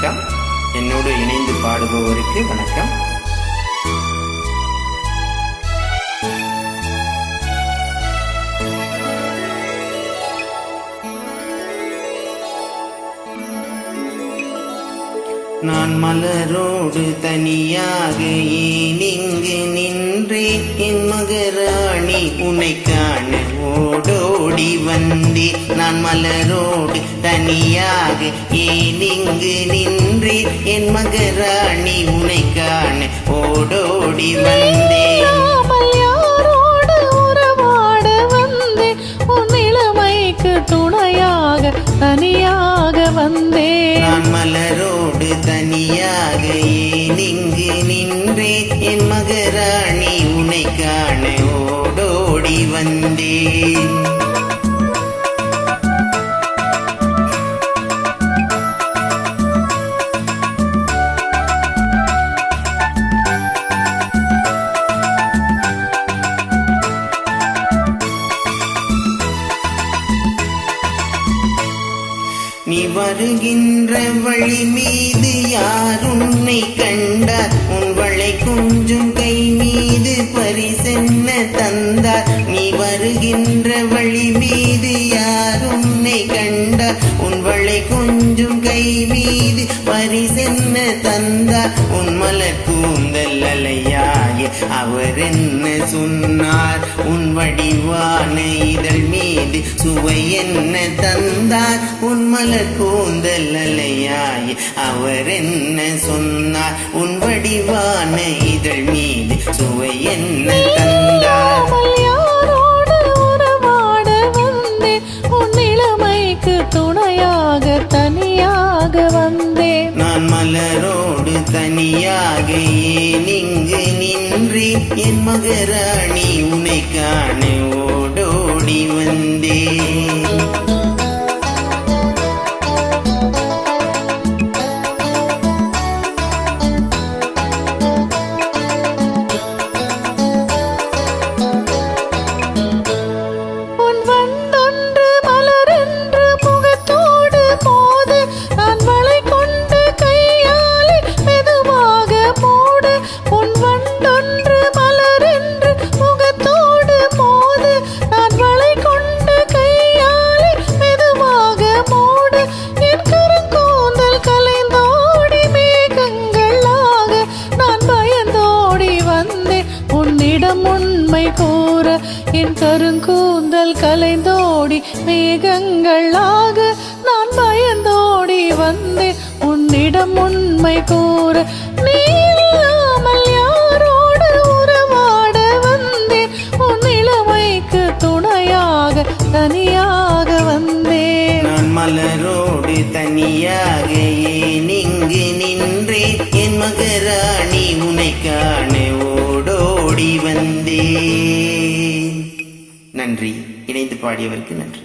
வணக்கம். என்னோடு இணைந்து பாடுபவருக்கு வணக்கம். நான் மலரோடு தனியாக ஏன் இங்கு நின்றேன் என் மகராணி உன்னை காண ஓடோடி வந்தே. நான் மலரோடு தனியாக ஏன் இங்கு நின்றேன் என் மகராணி உன்னை காண ஓடோடி வந்தேன் உறவாட வந்தேன் உன் இளமைக்கு துணையாக தனியாக வந்தேன். நான் மலரோடு தனியாக ஏனி வருகின்ற வழி மீது யார் உன்னை கண்டார்? உன் வளை கொஞ்சம் கை மீது பரிசென்ன தந்தார். நீ வருகின்ற வழி மீது யார் உன்னை கண்டார்? உன் வளை கொஞ்சம் கை மீது பரிசென்ன தந்தார். உன் மலர் கூந்தல் அலையாய அவர் என்ன சொன்னார்? உன் வடிவான இதழ் மீது சுவை என்ன தந்தார்? உன் மலர் கூந்தல் அலையாய் அவர் என்ன சொன்னார்? உன் வடிவான இதழ் மீது சுவை என்ன தந்தார்? துணையாக தனியாக வந்தேன். நான் மலரோடு தனியாக ஏன் என் மகராணி உன்னை காண உன் மலரென்று முகத்தோடு போது நான் வளை கொண்டு கையாலே மெதுவாக மூடு. என் கருங்கூந்தல் கலைந்தோடி மேகங்களாக நான் பயந்தோடி வந்தேன். உன்னிடம் உண்மை கூற என் கருங்கூந்தல் கலைந்தோடி மேகங்களாக நான் பயந்தோடி வந்தேன். உன்னிடம் உண்மை கூற தனியாக வந்தேன் நான் மலரோடு தனியாக ஏன் இங்கு நின்றேன்? என் மகராணி உன்னை காண ஓடோடி வந்தேன். நன்றி. இணைந்து பாடியவருக்கு நன்றி.